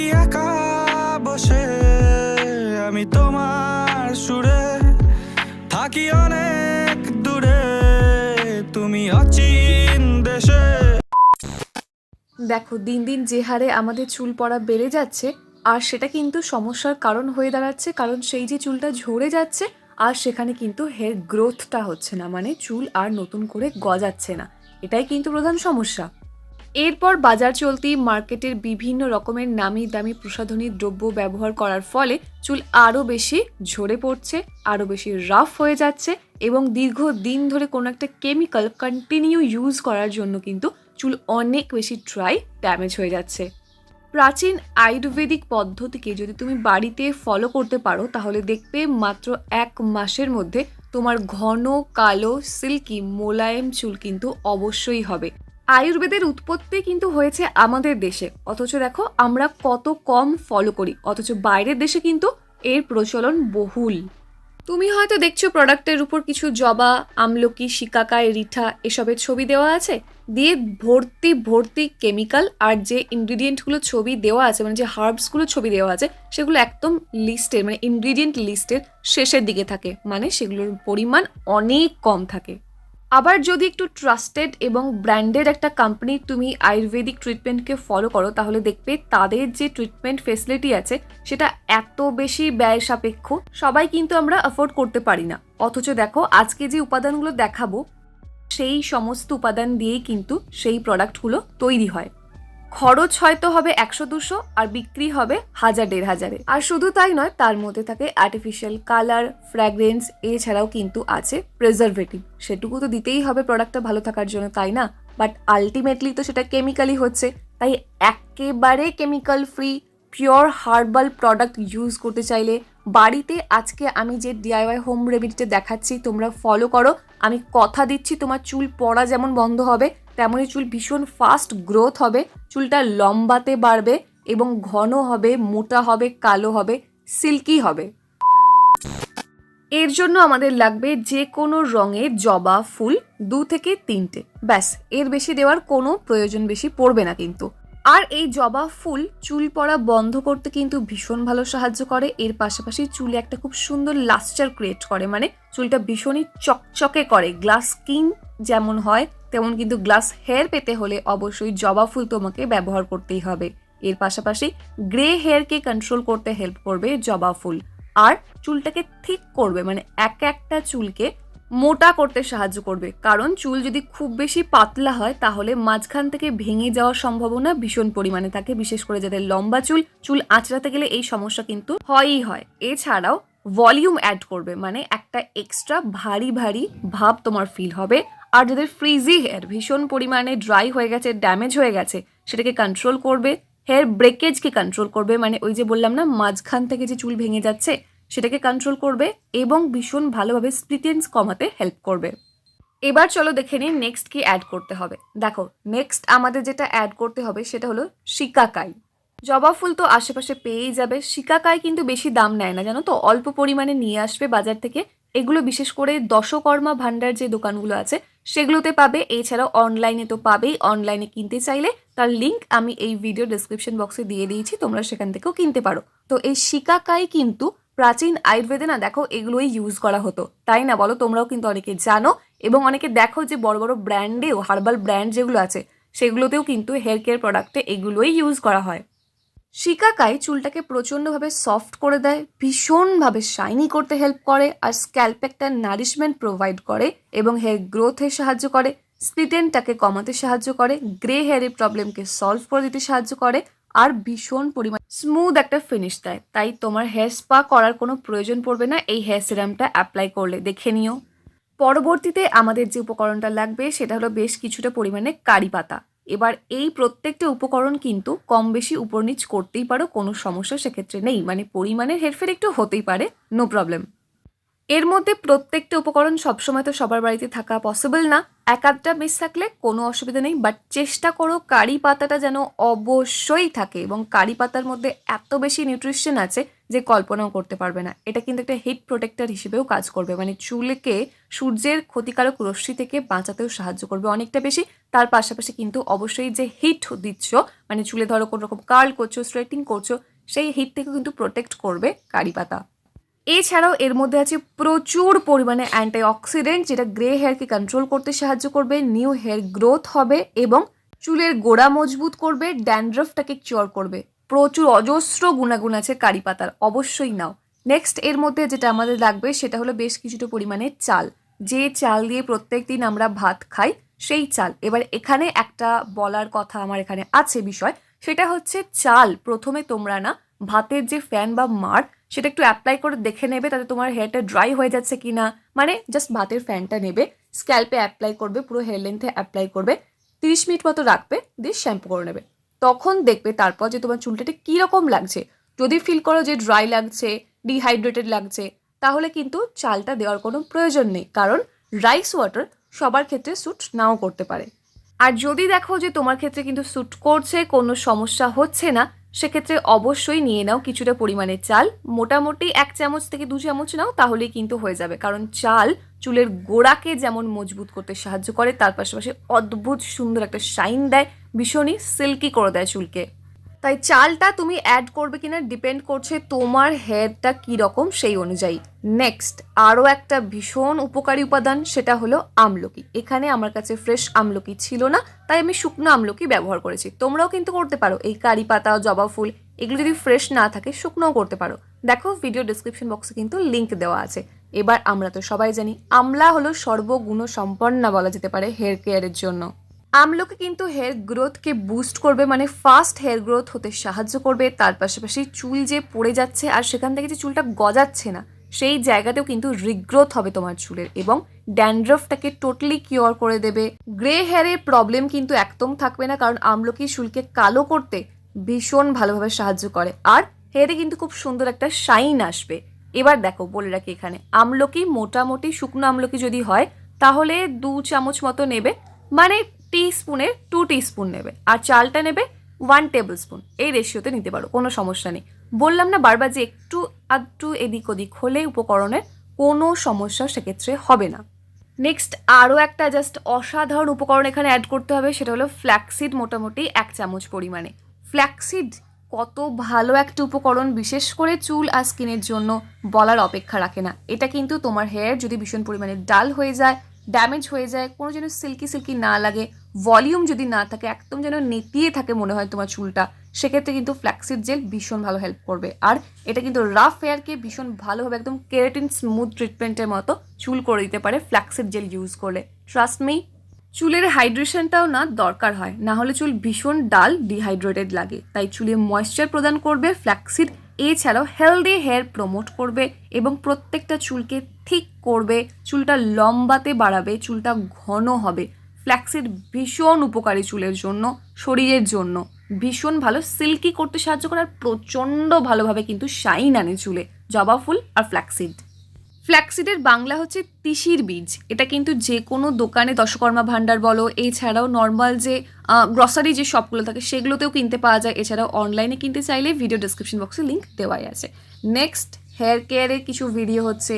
থাকি একা বসে? আমি তোমার সুরে থাকি অনেক দূরে। তুমি অচিন দেশে। দেখো, দিন দিন যে হারে আমাদের চুল পড়া বেড়ে যাচ্ছে, আর সেটা কিন্তু সমস্যার কারণ হয়ে দাঁড়াচ্ছে, কারণ সেই যে চুলটা ঝরে যাচ্ছে, আর সেখানে কিন্তু হেয়ার গ্রোথটা হচ্ছে না মানে চুল আর নতুন করে গজাচ্ছে না। এটাই কিন্তু প্রধান সমস্যা। এরপর বাজার চলতি মার্কেটের বিভিন্ন রকমের নামি দামি প্রসাধনী দ্রব্য ব্যবহার করার ফলে চুল আরও বেশি ঝরে পড়ছে, আরও বেশি রাফ হয়ে যাচ্ছে এবং দীর্ঘ দিন ধরে কোনো একটা কেমিক্যাল কন্টিনিউ ইউজ করার জন্য কিন্তু চুল অনেক বেশি ড্রাই ড্যামেজ হয়ে যাচ্ছে। প্রাচীন আয়ুর্বেদিক পদ্ধতিকে যদি তুমি বাড়িতে ফলো করতে পারো, তাহলে দেখবে মাত্র এক মাসের মধ্যে তোমার ঘন, কালো সিল্কি মোলায়েম চুল কিন্তু অবশ্যই হবে। আয়ুর্বেদের উৎপত্তি কিন্তু হয়েছে আমাদের দেশে। অথচ দেখো, আমরা কত কম ফলো করি, অথচ বাইরের দেশে কিন্তু এর প্রচলন বহুল। তুমি হয়তো দেখছ প্রোডাক্টের উপর কিছু জবা, আমলকি, শিকাকায়, রিঠা এসবের ছবি দেওয়া আছে? দিয়ে ভর্তি ভর্তি কেমিক্যাল আর যে ইনগ্রিডিয়েন্টগুলো ছবি দেওয়া আছে মানে যে হার্বসগুলো ছবি দেওয়া আছে, সেগুলো একদম লিস্টের মানে ইনগ্রিডিয়েন্ট লিস্টের শেষের দিকে থাকে। মানে সেগুলোর পরিমাণ অনেক কম থাকে। আবার যদি একটু ট্রাস্টেড এবং ব্র্যান্ডেড একটা কোম্পানি তুমি আয়ুর্বেদিক ট্রিটমেন্টকে ফলো করো, তাহলে দেখবে তাদের যে ট্রিটমেন্ট ফেসিলিটি আছে, সেটা এত বেশি ব্যয় সাপেক্ষ, সবাই কিন্তু আমরা অ্যাফোর্ড করতে পারি না। অথচ দেখো, আজকে যে উপাদানগুলো দেখাবো, সেই সমস্ত উপাদান দিয়েই কিন্তু সেই প্রোডাক্টগুলো তৈরি হয়। খরচ হয়তো হবে একশো দুশো আর বিক্রি হবে হাজার দেড় হাজারে। আর শুধু তাই নয়, তার মধ্যে থাকে আর্টিফিশিয়াল কালার ফ্র্যাগরেন্স এছাড়াও কিন্তু আছে প্রেজারভেটিভ সেটুকু তো দিতেই হবে প্রোডাক্টটা ভালো থাকার জন্য, তাই না? বাট আলটিমেটলি তো সেটা কেমিক্যালি হচ্ছে। তাই একেবারে chemical free pure herbal product use করতে চাইলে বাড়িতে আজকে আমি যে ডিআইওয়াই হোম রেমেডিটা দেখাচ্ছি, তোমরা ফলো করো। আমি কথা দিচ্ছি, তোমার চুল পড়া যেমন বন্ধ হবে তেমনই চুল ভীষণ ফাস্ট গ্রোথ হবে, চুলটা লম্বাতে বাড়বে এবং ঘন হবে, মোটা হবে, কালো হবে সিল্কি হবে। এর জন্য আমাদের লাগবে যে কোনো রঙের জবা ফুল দু থেকে তিনটে। ব্যাস, এর বেশি দেওয়ার কোনো প্রয়োজন বেশি পড়বে না কিন্তু। আর এই জবা ফুল চুল পড়া বন্ধ করতে কিন্তু ভীষণ ভালো সাহায্য করে। এর পাশাপাশি চুলে একটা খুব সুন্দর লাস্টার ক্রিয়েট করে। মানে চুলটা ভীষণই চকচকে করে। গ্লাস স্কিন যেমন হয়, তেমন কিন্তু গ্লাস হেয়ার পেতে হলে অবশ্যই জবা ফুল তোমাকে ব্যবহার করতেই হবে। এর পাশাপাশি গ্রে হেয়ারকে কন্ট্রোল করতে হেল্প করবে জবা ফুল। আর চুলটাকে ঠিক করবে। মানে এক একটা চুলকে মোটা করতে সাহায্য করবে। কারণ চুল যদি খুব বেশি পাতলা হয়, তাহলে মাঝখান থেকে ভেঙে যাওয়ার সম্ভাবনা ভীষণ পরিমাণে থাকে, বিশেষ করে যাদের লম্বা চুল। চুল আঁচড়াতে গেলে এই সমস্যা কিন্তু হয়ই হয়। এছাড়াও ভলিউম অ্যাড করবে মানে একটা এক্সট্রা ভারী ভারী ভাব তোমার ফিল হবে। আর যাদের ফ্রিজি হেয়ার ভীষণ পরিমাণে ড্রাই হয়ে গেছে ড্যামেজ হয়ে গেছে, সেটাকে কন্ট্রোল করবে। হেয়ার ব্রেকেজকে কন্ট্রোল করবে মানে ওই যে বললাম না, মাঝখান থেকে যে চুল ভেঙে যাচ্ছে সেটাকে কন্ট্রোল করবে এবং ভীষণ ভালোভাবে স্প্লিটেন্স কমাতে হেল্প করবে। এবার চলো দেখে নিই নেক্সট কি অ্যাড করতে হবে। দেখো নেক্সট আমাদের যেটা অ্যাড করতে হবে সেটা হলো শিকাকাই জবা ফুল তো আশেপাশে পেয়েই যাবে। শিকাকাই কিন্তু বেশি দাম নেয় না, জানো তো? অল্প পরিমাণে নিয়ে আসবে বাজার থেকে। এগুলো বিশেষ করে দশকর্মা ভান্ডার যে দোকানগুলো আছে, সেগুলোতে পাবে। এছাড়াও অনলাইনে তো পাবেই। অনলাইনে কিনতে চাইলে তার লিঙ্ক আমি এই ভিডিও ডিসক্রিপশন বক্সে দিয়ে দিয়েছি। তোমরা সেখান থেকেও কিনতে পারো। তো এই শিকাকাই কিন্তু প্রাচীন আয়ুর্বেদে না দেখো এগুলোই ইউজ করা হতো। তাই না বলো? তোমরাও কিন্তু অনেকে জানো এবং অনেকে দেখো যে বড় বড় ব্র্যান্ডেও হার্বাল ব্র্যান্ড যেগুলো আছে, সেগুলোতেও কিন্তু হেয়ার কেয়ার প্রোডাক্টে এগুলোই ইউজ করা হয়। শিকাকাই চুলটাকে প্রচণ্ডভাবে সফট করে দেয়, ভীষণভাবে শাইনি করতে হেল্প করে আর স্ক্যাল্পে একটা নারিশমেন্ট প্রোভাইড করে এবং হেয়ার গ্রোথে সাহায্য করে স্প্লিটেনটাকে কমাতে সাহায্য করে গ্রে হেয়ারের প্রবলেমকে সলভ করে দিতে সাহায্য করে আর ভীষণ পরিমাণ স্মুথ একটা ফিনিশ দেয়। তাই তোমার হেয়ার স্পা করার কোনো প্রয়োজন পড়বে না। এই হেয়ার সিরামটা অ্যাপ্লাই করলে দেখে নিও। পরবর্তীতে আমাদের যে উপকরণটা লাগবে, সেটা হলো বেশ কিছুটা পরিমাণে কারি পাতা। এবার এই প্রত্যেকটা উপকরণ কিন্তু কম বেশি উপর নিচ করতেই পারো, কোনো সমস্যা সেক্ষেত্রে নেই। মানে পরিমাণের হেরফের একটু হতেই পারে নো প্রবলেম এর মধ্যে প্রত্যেকটা উপকরণ সবসময় তো সবার বাড়িতে থাকা পসিবল না। এক আধটা মিস থাকলে কোনো অসুবিধা নেই বাট চেষ্টা করো কারি পাতাটা যেন অবশ্যই থাকে এবং কারি পাতার মধ্যে এত বেশি নিউট্রিশন আছে যে কল্পনাও করতে পারবে না। এটা কিন্তু একটা হিট প্রোটেক্টর হিসেবেও কাজ করবে মানে চুলকে সূর্যের ক্ষতিকারক রশ্মি থেকে বাঁচাতেও সাহায্য করবে অনেকটা বেশি। তার পাশাপাশি কিন্তু অবশ্যই যে হিট দিচ্ছ মানে চুলে ধরো কোনো রকম কার্ল করছ স্ট্রেটিং করছ, সেই হিট থেকে কিন্তু প্রোটেক্ট করবে কারি পাতা। এছাড়াও এর মধ্যে আছে প্রচুর পরিমাণে অ্যান্টি অক্সিডেন্ট যেটা গ্রে হেয়ারকে কন্ট্রোল করতে সাহায্য করবে নিউ হেয়ার গ্রোথ হবে এবং চুলের গোড়া মজবুত করবে ড্যান্ড্রফটাকে কিওর করবে। প্রচুর অজস্র গুণাগুণ আছে কারি পাতার অবশ্যই নাও। নেক্সট এর মধ্যে যেটা আমাদের লাগবে, সেটা হলো বেশ কিছুটা পরিমাণে চাল। যে চাল দিয়ে প্রত্যেক দিন আমরা ভাত খাই, সেই চাল। এবার এখানে একটা বলার কথা আমার এখানে আছে বিষয়, সেটা হচ্ছে চাল। প্রথমে তোমরা না, ভাতের যে ফ্যান বা মার সেটা একটু অ্যাপ্লাই করে দেখে নেবে তাতে তোমার হেয়ারটা ড্রাই হয়ে যাচ্ছে কি না মানে জাস্ট ভাতের ফ্যানটা নেবে স্ক্যাল্পে অ্যাপ্লাই করবে, পুরো হেয়ার লেন্থে অ্যাপ্লাই করবে, তিরিশ মিনিট মতো রাখবে, দিয়ে শ্যাম্পু করে নেবে। তখন দেখবে তারপর যে তোমার চুলটাতে কীরকম লাগছে। যদি ফিল করো যে ড্রাই লাগছে ডিহাইড্রেটেড লাগছে, তাহলে কিন্তু চালটা দেওয়ার কোনো প্রয়োজন নেই। কারণ রাইস ওয়াটার সবার ক্ষেত্রে স্যুট নাও করতে পারে। আর যদি দেখো যে তোমার ক্ষেত্রে কিন্তু স্যুট করছে, কোনো সমস্যা হচ্ছে না সেক্ষেত্রে অবশ্যই নিয়ে নাও কিছুটা পরিমাণে চাল। মোটামুটি এক চামচ থেকে দু চামচ নাও, তাহলেই কিন্তু হয়ে যাবে। কারণ চাল চুলের গোড়াকে যেমন মজবুত করতে সাহায্য করে, তার পাশাপাশি অদ্ভুত সুন্দর একটা শাইন দেয়, ভীষণই সিল্কি করে দেয় চুলকে। তাই চালটা তুমি অ্যাড করবে কিনা ডিপেন্ড করছে তোমার হেয়ারটা কীরকম সেই অনুযায়ী। নেক্সট আরও একটা ভীষণ উপকারী উপাদান, সেটা হলো আমলকি। এখানে আমার কাছে ফ্রেশ আমলকি ছিল না, তাই আমি শুকনো আমলকি ব্যবহার করেছি। তোমরাও কিন্তু করতে পারো, এই কারি পাতা, জবা ফুল, এগুলো যদি ফ্রেশ না থাকে, শুকনোও করতে পারো। দেখো ভিডিও ডিসক্রিপশন বক্সে কিন্তু লিংক দেওয়া আছে। এবার আমরা তো সবাই জানি, আমলা হলো সর্বগুণ সম্পন্না বলা যেতে পারে হেয়ার কেয়ারের জন্য। আমলকি কিন্তু হেয়ার গ্রোথকে বুস্ট করবে মানে ফাস্ট হেয়ার গ্রোথ হতে সাহায্য করবে। তার পাশাপাশি চুল যে পড়ে যাচ্ছে আর সেখান থেকে যে চুলটা গজাচ্ছে না, সেই জায়গাতেও কিন্তু রিগ্রোথ হবে তোমার চুলের এবং ড্যান্ড্রফটাকে টোটালি কিওর করে দেবে। গ্রে হেয়ারের প্রবলেম কিন্তু একদম থাকবে না, কারণ আমলকি চুলকে কালো করতে ভীষণ ভালোভাবে সাহায্য করে। আর হেয়ারে কিন্তু খুব সুন্দর একটা শাইন আসবে। এবার দেখো, বলে রাখি এখানে, আমলকি মোটামুটি শুকনো আমলকি যদি হয়, তাহলে দু চামচ মতো নেবে। মানে টি স্পুনের টু টি স্পুন নেবে আর চালটা নেবে ওয়ান টেবিল স্পুন এই রেশিওতে নিতে পারো, কোনো সমস্যা নেই। বললাম না বারবার যে একটু আধটু এদিক ওদিক হলে উপকরণের কোনো সমস্যা সেক্ষেত্রে হবে না। নেক্সট আরও একটা জাস্ট অসাধারণ উপকরণ এখানে অ্যাড করতে হবে, সেটা হলো ফ্ল্যাক্সিড মোটামুটি এক চামচ পরিমাণে। ফ্ল্যাক্সিড কত ভালো একটা উপকরণ, বিশেষ করে চুল আর স্কিনের জন্য বলার অপেক্ষা রাখে না। এটা কিন্তু তোমার হেয়ার যদি ভীষণ পরিমাণে ডাল হয়ে যায় ড্যামেজ হয়ে যায়, কোনো যেন সিল্কি সিল্কি না লাগে ভলিউম যদি না থাকে, একদম যেন নেতিয়ে থাকে মনে হয় তোমার চুলটা, সেক্ষেত্রে কিন্তু ফ্ল্যাক্সিড জেল ভীষণ ভালো হেল্প করবে। আর এটা কিন্তু রাফ হেয়ারকে ভীষণ ভালোভাবে একদম কেরাটিন স্মুথ ট্রিটমেন্টের মতো চুল করে দিতে পারে ফ্ল্যাক্সিড জেল ইউজ করলে। ট্রাস্ট মি চুলের হাইড্রেশনটাও না দরকার হয়, না হলে চুল ভীষণ ডাল ডিহাইড্রেটেড লাগে। তাই চুলে ময়েশ্চার প্রদান করবে ফ্ল্যাক্সিড এছাড়াও হেলদি হেয়ার প্রমোট করবে এবং প্রত্যেকটা চুলকে ঠিক করবে, চুলটা লম্বাতে বাড়াবে, চুলটা ঘন হবে। ফ্ল্যাক্সিড ভীষণ উপকারী চুলের জন্য, শরীরের জন্য। ভীষণ ভালো সিল্কি করতে সাহায্য করে আর প্রচণ্ড ভালোভাবে কিন্তু শাইন আনে চুলে, জবা ফুল আর ফ্ল্যাক্সিড ফ্ল্যাক্সিডের বাংলা হচ্ছে তিসির বীজ। এটা কিন্তু যে কোনো দোকানে দশকর্মা ভাণ্ডার বলো, এছাড়াও নর্মাল যে গ্রসারি যে শপগুলো থাকে, সেগুলোতেও কিনতে পাওয়া যায়। এছাড়াও অনলাইনে কিনতে চাইলে ভিডিও ডিসক্রিপশন বক্সে লিঙ্ক দেওয়াই আছে। নেক্সট হেয়ার কেয়ারের কিছু ভিডিও হচ্ছে,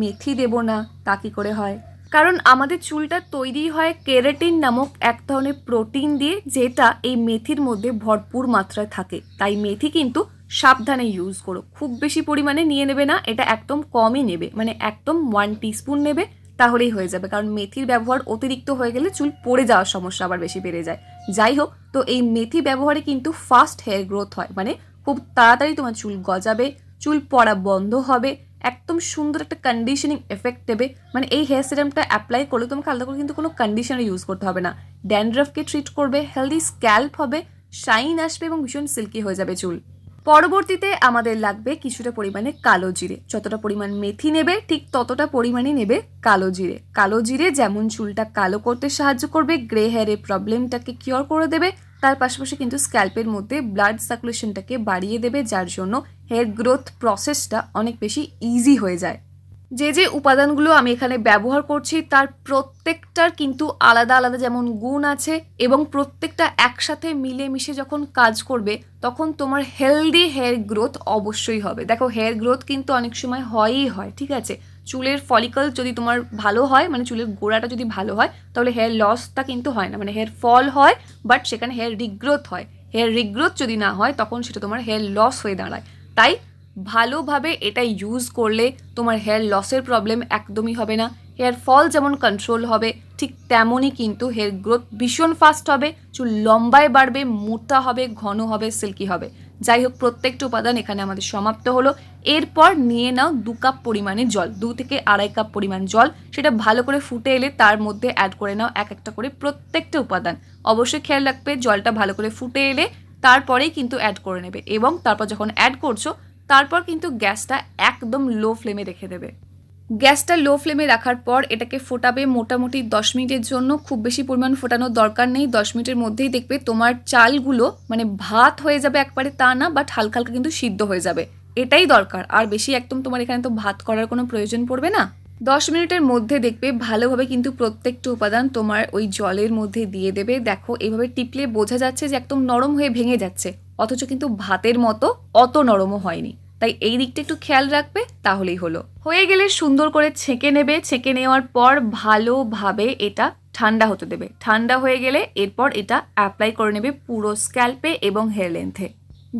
মেথি দেবো না, তা কী করে হয়? কারণ আমাদের চুলটা তৈরি হয় কেরাটিন নামক এক ধরনের প্রোটিন দিয়ে, যেটা এই মেথির মধ্যে ভরপুর মাত্রায় থাকে। তাই মেথি কিন্তু সাবধানে ইউজ করো। খুব বেশি পরিমাণে নিয়ে নেবে না, এটা একদম কমই নেবে। মানে একদম ওয়ান টিস্পুন নেবে, তাহলেই হয়ে যাবে। কারণ মেথির ব্যবহার অতিরিক্ত হয়ে গেলে চুল পড়ে যাওয়ার সমস্যা আবার বেশি বেড়ে যায়। যাই হোক, তো এই মেথি ব্যবহারে কিন্তু ফাস্ট হেয়ার গ্রোথ হয়। মানে খুব তাড়াতাড়ি তোমার চুল গজাবে, চুল পড়া বন্ধ হবে, একদম সুন্দর একটা কন্ডিশনিং এফেক্ট দেবে। মানে এই হেয়ার সিরামটা অ্যাপ্লাই করলে তোমাকে আলাদা করে কিন্তু কোনো কন্ডিশনার ইউজ করতে হবে না। ড্যান্ড্রফকে ট্রিট করবে হেলদি স্ক্যাল্প হবে শাইন আসবে এবং ভীষণ সিল্কি হয়ে যাবে চুল। পরবর্তীতে আমাদের লাগবে কিছুটা পরিমাণে কালো জিরে। যতটা পরিমাণ মেথি নেবে, ঠিক ততটা পরিমাণে নেবে কালো জিরে। কালো জিরে যেমন চুলটা কালো করতে সাহায্য করবে, গ্রে হেয়ারের প্রবলেমটাকে কিওর করে দেবে। তার পাশাপাশি কিন্তু স্ক্যাল্পের মধ্যে ব্লাড সার্কুলেশনটাকে বাড়িয়ে দেবে, যার জন্য হেয়ার গ্রোথ প্রসেসটা অনেক বেশি ইজি হয়ে যায়। যে যে উপাদানগুলো আমি এখানে ব্যবহার করছি, তার প্রত্যেকটার কিন্তু আলাদা আলাদা যেমন গুণ আছে এবং প্রত্যেকটা একসাথে মিলেমিশে যখন কাজ করবে, তখন তোমার হেলদি হেয়ার গ্রোথ অবশ্যই হবে। দেখো হেয়ার গ্রোথ কিন্তু অনেক সময় হয়ই হয়, ঠিক আছে? চুলের ফলিকল যদি তোমার ভালো হয় মানে চুলের গোড়াটা যদি ভালো হয়, তাহলে হেয়ার লসটা কিন্তু হয় না। মানে হেয়ার ফল হয় বাট সেখানে হেয়ার রিগ্রোথ হয়। হেয়ার রিগ্রোথ যদি না হয়, তখন সেটা তোমার হেয়ার লস হয়ে দাঁড়ায়। তাই ভালোভাবে এটা ইউজ করলে তোমার হেয়ার লসের প্রবলেম একদমই হবে না। হেয়ার ফল যেমন কন্ট্রোল হবে, ঠিক তেমনই কিন্তু হেয়ার গ্রোথ ভীষণ ফাস্ট হবে, চুল লম্বায় বাড়বে, মোটা হবে, ঘন হবে সিল্কি হবে। যাই হোক, প্রত্যেকটা উপাদান এখানে আমাদের সমাপ্ত হলো। এরপর নিয়ে নাও দু কাপ পরিমাণে জল, দু থেকে আড়াই কাপ পরিমাণ জল। সেটা ভালো করে ফুটে এলে তার মধ্যে অ্যাড করে নাও এক একটা করে প্রত্যেকটা উপাদান। অবশ্যই খেয়াল রাখবে, জলটা ভালো করে ফুটে এলে তারপরেই কিন্তু অ্যাড করে নেবে এবং তারপর যখন অ্যাড করছ তারপর কিন্তু গ্যাসটা একদম লো ফ্লেমে রেখে দেবে। গ্যাসটা লো ফ্লেমে রাখার পর এটাকে ফোটাবে মোটামুটি দশ মিনিটের জন্য। খুব বেশি পরিমাণ ফোটানোর দরকার নেই। দশ মিনিটের মধ্যেই দেখবে তোমার চালগুলো মানে ভাত হয়ে যাবে একবারে তা না বাট হালকা হালকা কিন্তু সিদ্ধ হয়ে যাবে। এটাই দরকার। আর বেশি একদম তোমার এখানে তো ভাত করার কোনো প্রয়োজন পড়বে না। দশ মিনিটের মধ্যে দেখবে ভালোভাবে কিন্তু প্রত্যেকটা উপাদান তোমার ওই জলের মধ্যে দিয়ে দেবে। দেখো, এইভাবে টিপলে বোঝা যাচ্ছে যে একদম নরম হয়ে ভেঙে যাচ্ছে। অথচ কিন্তু ভাতের মতো অত নরমও হয়নি। তাই এই দিকটা একটু খেয়াল রাখবে, তাহলেই হলো। হয়ে গেলে সুন্দর করে ছেঁকে নেবে। ছেঁকে নেওয়ার পর ভালোভাবে এটা ঠান্ডা হতে দেবে। ঠান্ডা হয়ে গেলে এরপর এটা অ্যাপ্লাই করে নেবে পুরো স্ক্যাল্পে এবং হেয়ার লেন্থে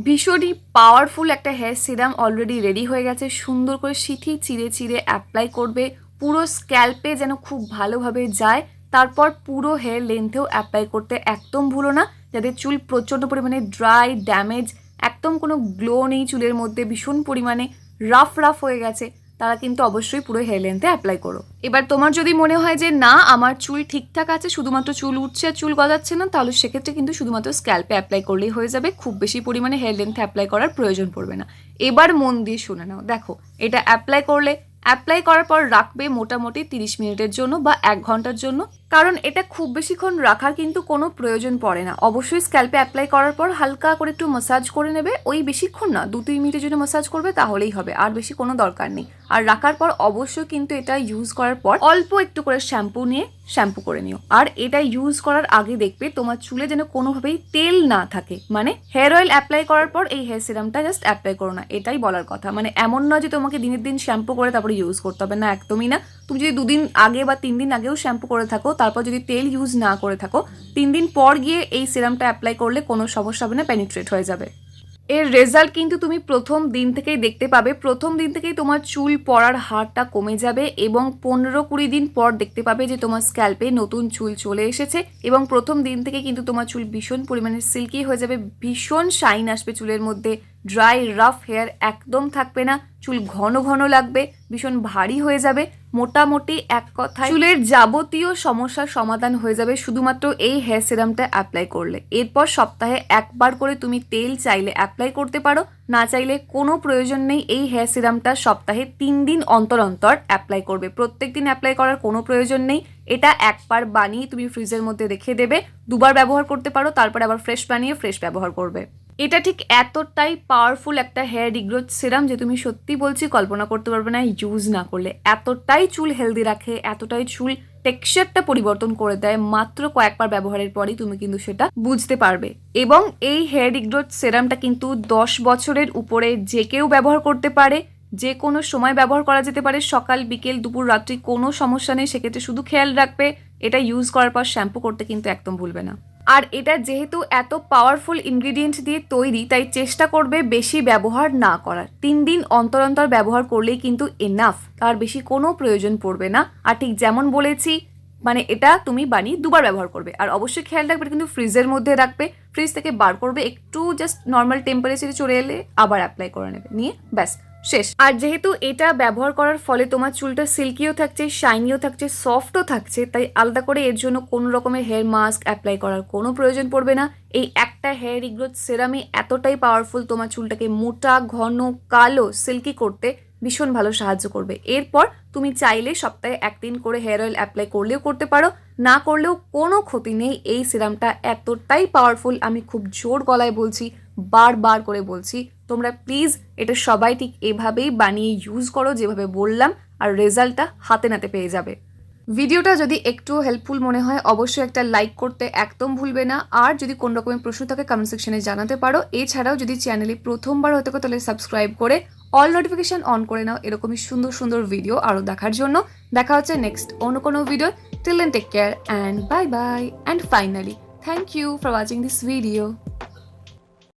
ভীষণই পাওয়ারফুল একটা হেয়ার সিরাম অলরেডি রেডি হয়ে গেছে। সুন্দর করে সিথি, চিড়ে চিড়ে অ্যাপ্লাই করবে। পুরো স্ক্যাল্পে যেন খুব ভালোভাবে যায়। তারপর পুরো হেয়ার লেন্থেও অ্যাপ্লাই করতে একদম ভুলো না যাদের চুল প্রচণ্ড পরিমাণে ড্রাই ড্যামেজ একদম কোনো গ্লো নেই চুলের মধ্যে, ভীষণ পরিমাণে রাফ রাফ হয়ে গেছে। তারা কিন্তু অবশ্যই পুরো হেয়ার লেন্থে অ্যাপ্লাই করো। এবার তোমার যদি মনে হয় যে না, আমার চুল ঠিকঠাক আছে, শুধুমাত্র চুল উঠছে আর চুল গজাচ্ছে না, তাহলে সেক্ষেত্রে কিন্তু শুধুমাত্র স্ক্যাল্পে অ্যাপ্লাই করলেই হয়ে যাবে। খুব বেশি পরিমাণে হেয়ার লেন্থে অ্যাপ্লাই করার প্রয়োজন পড়বে না। এবার মন দিয়ে শুনে নাও। দেখো, এটা অ্যাপ্লাই করলে অ্যাপ্লাই করার পর রাখবে মোটামুটি তিরিশ মিনিটের জন্য বা এক ঘণ্টার জন্য। কারণ এটা খুব বেশিক্ষণ রাখার কিন্তু কোনো প্রয়োজন পড়ে না। অবশ্যই স্ক্যাল্পে অ্যাপ্লাই করার পর হালকা করে একটু মাসাজ করে নেবে। ওই বেশিক্ষণ না দু তিন মিনিটের জন্য মাসাজ করবে তাহলেই হবে, আর বেশি কোনো দরকার নেই। আর রাখার পর অবশ্যই কিন্তু এটা ইউজ করার পর অল্প একটু করে শ্যাম্পু নিয়ে শ্যাম্পু করে নিও। আর এটা ইউজ করার আগে দেখবে তোমার চুলে যেন কোনোভাবেই তেল না থাকে। মানে হেয়ার অয়েল অ্যাপ্লাই করার পর এই হেয়ার সিরামটা জাস্ট অ্যাপ্লাই করো না। এটাই বলার কথা। মানে এমন নয় যে তোমাকে দিনের দিন শ্যাম্পু করে তারপরে ইউজ করতে হবে না, একদমই না। তুমি যদি দুদিন আগে বা তিন দিন আগেও শ্যাম্পু করে থাকো, তারপর যদি তেল ইউজ না করে থাকো, তিন দিন পর গিয়ে এই সিরামটা অ্যাপ্লাই করলে কোনো সমস্যা হবে না পেনিট্রেট হয়ে যাবে। এর রেজাল্ট কিন্তু তুমি প্রথম দিন থেকেই দেখতে পাবে। প্রথম দিন থেকেই তোমার চুল পড়ার হারটা কমে যাবে এবং পনেরো কুড়ি দিন পর দেখতে পাবে যে তোমার স্ক্যাল্পে নতুন চুল চলে এসেছে এবং প্রথম দিন থেকে কিন্তু তোমার চুল ভীষণ পরিমাণে সিল্কি হয়ে যাবে, ভীষণ শাইন আসবে চুলের মধ্যে। ড্রাই রাফ হেয়ার একদম থাকবে না, চুল ঘন ঘন লাগবে, ভীষণ ভারী হয়ে যাবে, মোটামুটি এক কথায় চুলের যাবতীয় সমস্যার সমাধান হয়ে যাবে, শুধুমাত্র এই হেয়ার সিরামটা অ্যাপ্লাই করলে। এরপর সপ্তাহে একবার করে তুমি তেল চাইলে অ্যাপ্লাই করতে পারো, না চাইলে কোনো প্রয়োজন নেই, এই হেয়ার সিরামটা সপ্তাহে তিন দিন অন্তর অন্তর অ্যাপ্লাই করবে। প্রত্যেক দিন অ্যাপ্লাই করার কোনো প্রয়োজন নেই, এটা একবার বানিয়ে তুমি ফ্রিজের মধ্যে রেখে দেবে, দুবার ব্যবহার করতে পারো, তারপরে আবার ফ্রেশ বানিয়ে ফ্রেশ ব্যবহার করবে। এটা ঠিক এতটাই পাওয়ারফুল একটা হেয়ার রিগ্রোথ সিরাম যে তুমি সত্যি বলছি কল্পনা করতে পারবে না ইউজ না করলে। এতটাই চুল হেলদি রাখে, এতটাই চুল টেক্সচারটা পরিবর্তন করে দেয়, মাত্র কয়েকবার ব্যবহারের পরই তুমি কিন্তু সেটা বুঝতে পারবে। এবং এই হেয়ার রিগ্রোথ সেরামটা কিন্তু দশ বছরের উপরে যে কেউ ব্যবহার করতে পারে, যে কোনো সময় ব্যবহার করা যেতে পারে, সকাল, বিকেল, দুপুর, রাত্রি কোনো সমস্যা নেই, সেক্ষেত্রে শুধু খেয়াল রাখবে, এটা ইউজ করার পর শ্যাম্পু করতে কিন্তু একদম ভুলবে না। আর এটা যেহেতু এত পাওয়ারফুল ইনগ্রিডিয়েন্ট দিয়ে তৈরি, তাই চেষ্টা করবে বেশি ব্যবহার না করার। তিন দিন অন্তর অন্তর ব্যবহার করলেই কিন্তু এনাফ তার বেশি কোনো প্রয়োজন পড়বে না। আর ঠিক যেমন বলেছি মানে এটা তুমি বানিয়ে দুবার ব্যবহার করবে। আর অবশ্যই খেয়াল রাখবে কিন্তু ফ্রিজের মধ্যে রাখবে ফ্রিজ থেকে বার করবে, একটু জাস্ট নর্মাল টেম্পারেচারে চলে এলে আবার অ্যাপ্লাই করে নেবে, নিয়ে ব্যাস। শেষ। আর যেহেতু এটা ব্যবহার করার ফলে তোমার চুলটা সিল্কিও থাকছে শাইনিও থাকছে সফটও থাকছে, তাই আলাদা করে এর জন্য কোনো রকমের হেয়ার মাস্ক অ্যাপ্লাই করার কোনো প্রয়োজন পড়বে না। এই একটা হেয়ার রিগ্রোথ সেরামে এতটাই পাওয়ারফুল তোমার চুলটাকে মোটা, ঘন, কালো সিল্কি করতে ভীষণ ভালো সাহায্য করবে। এরপর তুমি চাইলে সপ্তাহে একদিন করে হেয়ার অয়েল অ্যাপ্লাই করলেও করতে পারো, না করলেও কোনো ক্ষতি নেই। এই সিরামটা এতটাই পাওয়ারফুল আমি খুব জোর গলায় বলছি বারবার করে বলছি, তোমরা প্লিজ এটা সবাই ঠিক এভাবেই বানিয়ে ইউজ করো যেভাবে বললাম, আর রেজাল্টটা হাতে নাতে পেয়ে যাবে। ভিডিওটা যদি একটু হেল্পফুল মনে হয়, অবশ্যই একটা লাইক করতে একদম ভুলবে না। আর যদি কোন রকমের প্রশ্ন থাকে কমেন্ট সেকশনে জানাতে পারো। এছাড়াও যদি চ্যানেলে প্রথমবার হতে তাহলে সাবস্ক্রাইব করে অল নোটিফিকেশন অন করে নাও এরকমই সুন্দর সুন্দর ভিডিও আরও দেখার জন্য। দেখা হচ্ছে নেক্সট অন্য কোনো video till then take care and bye bye and finally thank you for watching this video